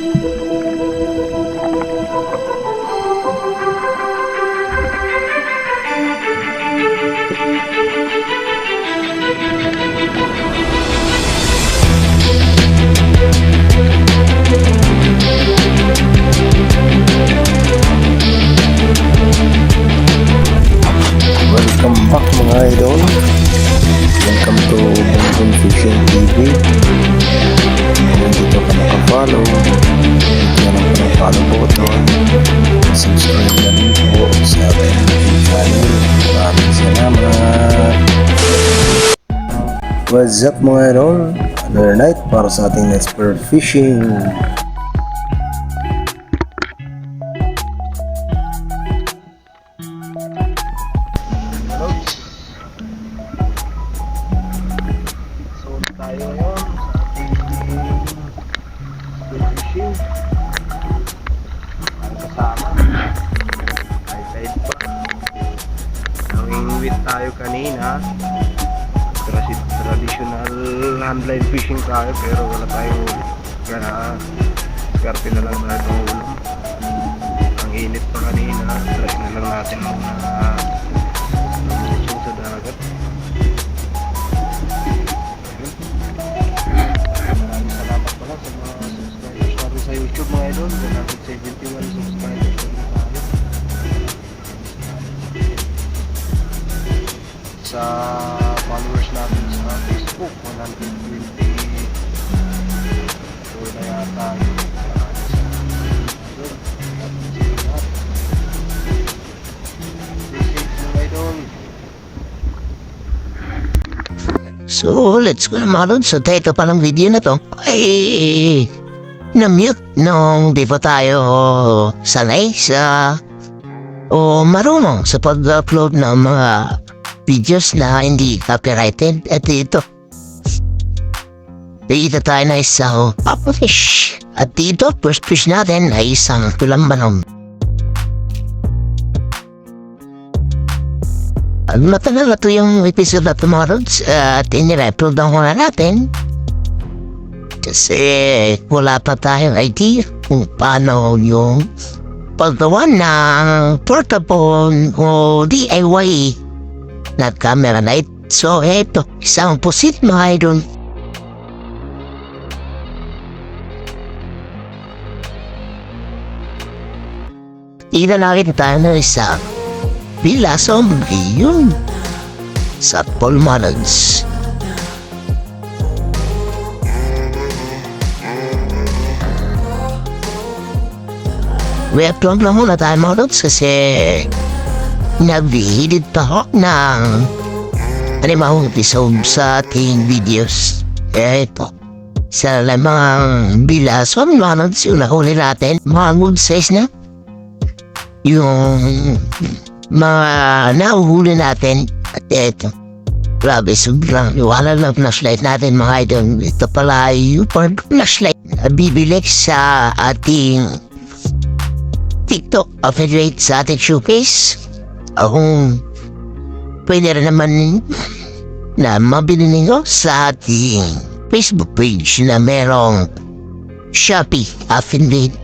Welcome back mga idol. What's up mga idol? Another night para sa ating next bird fishing. Tayo kanina. Tradi- Traditional handline fishing tayo pero wala tayong kaya skarte na lang na itong ulam. Ang init pa kanina. Try na lang natin muna lumusong sa dagat. Maraming salamat pala sa mga subscribers natin sa YouTube mga idol. 171 subscribers na tayo. Sa 120 so let's go na mga lods. So, ito pa ng video na to. Ay, na-mute nung di pa tayo sanay sa o marunong sa pag-upload ng mga videos na hindi copyrighted. At ito. Dito tayo na isang papa fish. At dito, first fish natin ay isang tulambanom. At matagal na to yung episode na to mga lods at inireplod na muna natin. Kasi wala pa tayong idea kung paano yung paggawa ng portable o DIY na camera light. So eto, isang mga idol. Ilalagin tayo ng isang Bila zombie yun sa Polmanans. Webcam lang muna tayo mga lods kasi nag-edit pa ako ng animahong episode sa ating videos. Eh, ito. Sa lamang bilason, mga lods, yung nahuli natin, mga good size na. Yung mga nahuhuli natin at eto. Grabe, sobrang iwala ng flashlight natin mga idol. Ito pala yung flashlight na bibili sa ating TikTok affiliate sa ating showcase. Akong pwede rin naman na mabili ninyo sa ating Facebook page na merong Shopee affiliate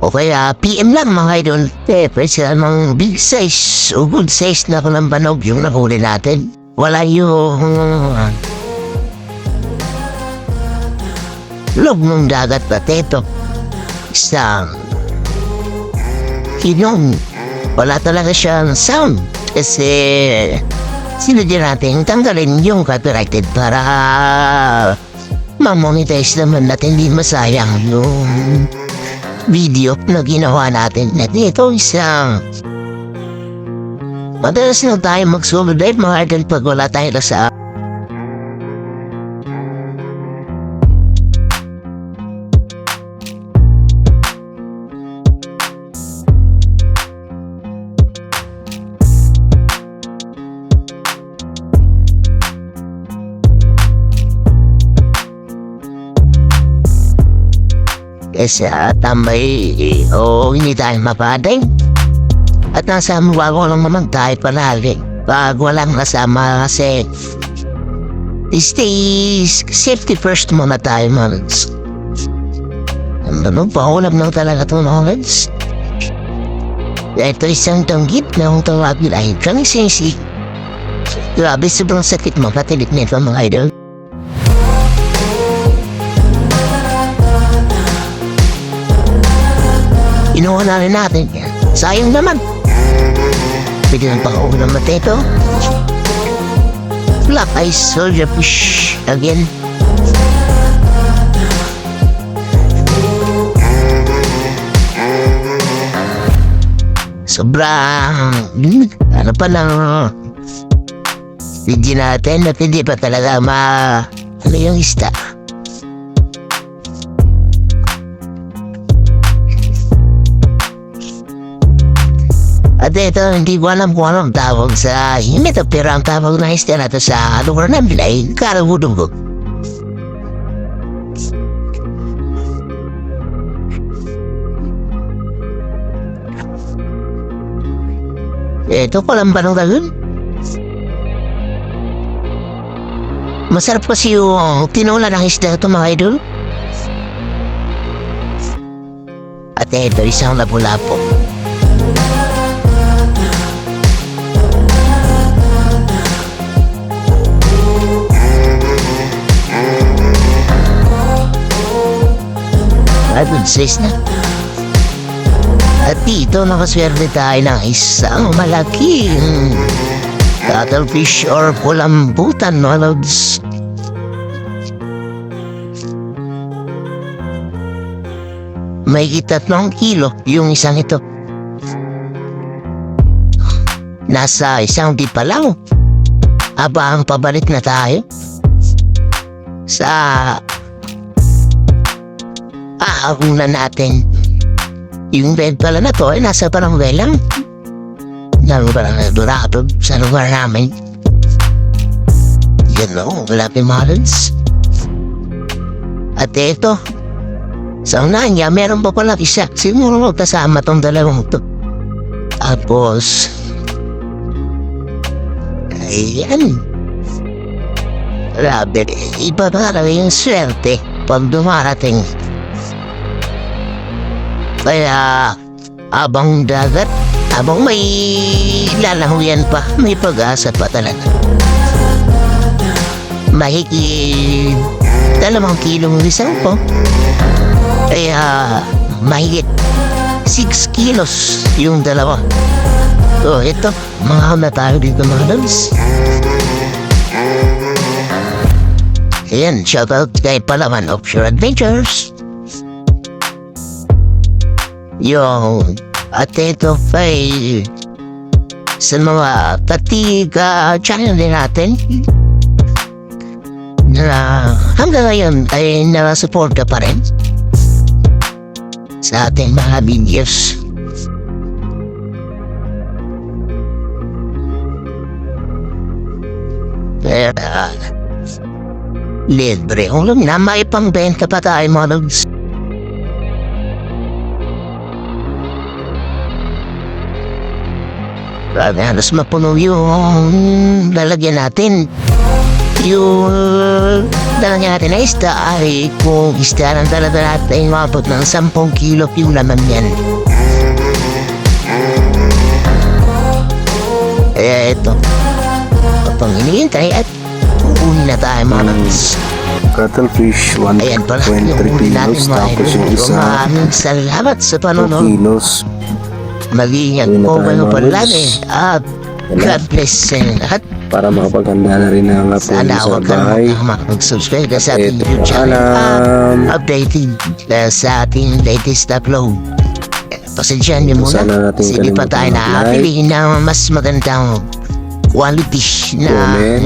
o kaya PM lang mga idol. Eh, pwede sila ng big size o good size na ng banog yung nahuli natin. Wala yung loob ng dagat na teto. Isang kinong wala talaga siyang sound kasi sinadya natin tanggalin yung copyrighted para ma-monetize naman natin hindi masayang yung video na ginawa natin. Na dito isang madalas na tayo mag-solo dive mga idol pag wala tayo na sa Kasi at may o hindi tayo mapaday. At nasa mga ko lang naman tayo palagi. Pag walang kasama kasi stay safety first muna tayo man. Ano pa, ulam lang talaga ito mga lods. Ito isang tanggit na ang tawagin ay kami sisi. Grabe, sobrang sakit mo, patilit nito mga idol. Na rin natin yan. Sayang naman. Pwede na bang ulam na ito? Black Ice Soldier Fish again. Sobrang... Ano pa lang... Hindi natin at hindi pa talaga ma... Ano yung ista? At ito, hindi ko alam kung anong tawag sa himit pero ang tawag na isda na sa lugar namin ay karagudugog. Ito ko lang ba nung tagal? Masarap kasi yung tinula ng isda ito mga idol. At ito, isang lapu-lapo. At sis na. At dito nakaswerte tayo ng isang malaking cuttlefish or kulambutan, mga lods. May tatlong kilo yung isang ito. Nasa isang di pa lang. Aba ang pabalik na tayo. Sa aarunan natin. Yung bed pala na to ay nasa barangay lang. Lalo ba na durado sa lugar namin. Yan o, malapit models. At ito, sa unahan niya, meron pa pala isa. Siguro magkasama tong dalawang to. Tapos, ayan. Grabe, iba talaga yung swerte pag dumarating. Kaya, abang dagat, abang may lalahuyan pa, may pag-asa pa talaga. Mahigit dalawang kilong isang po. Kaya, mahigit 6 kilos yung dalawa. So, ito, mga na tayo dito mga loves. Ayan, shoutout kay Palaman Offshore Adventures. Yung at ito ay sa mga katiga channel din natin na hanggang ngayon ay nakasuporta pa rin sa ating mga videos. Kaya libre lang na may pangbenta pa tayo mga lods. Grabe, halos mapuno yung lalagyan natin. Yung lalagyan natin na isda ay kung isda ng talaga natin mabot ng 10 kilo yung laman yan. Kaya ito, kapag hinihintay at kukunin na tayo mga lods. Cuttlefish, 1.3 Ayan pala, yung huli natin kilos. Tapos yung isa, Maraming salamat sa 2 panonood. kilos. Mag-iingat na po tayo, kayo palagi. At na. God bless sa inyo lahat. Para makapaghanda na rin ang apo Sana sa huwag ka bahay. naman mag-subscribe ka sa ating Ito, YouTube channel. paalam. At updated uh, sa ating latest upload. Pasensyahan niyo muna. Sana natin Kasi di pa tayo kalimutan mag-like. nakapili ng mas magandang quality na Comment.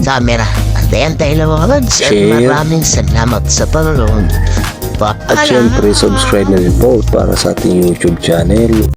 camera. At ayan tayo lang mga. At Share. maraming salamat sa panonood. At syempre, subscribe na rin po para sa ating YouTube channel.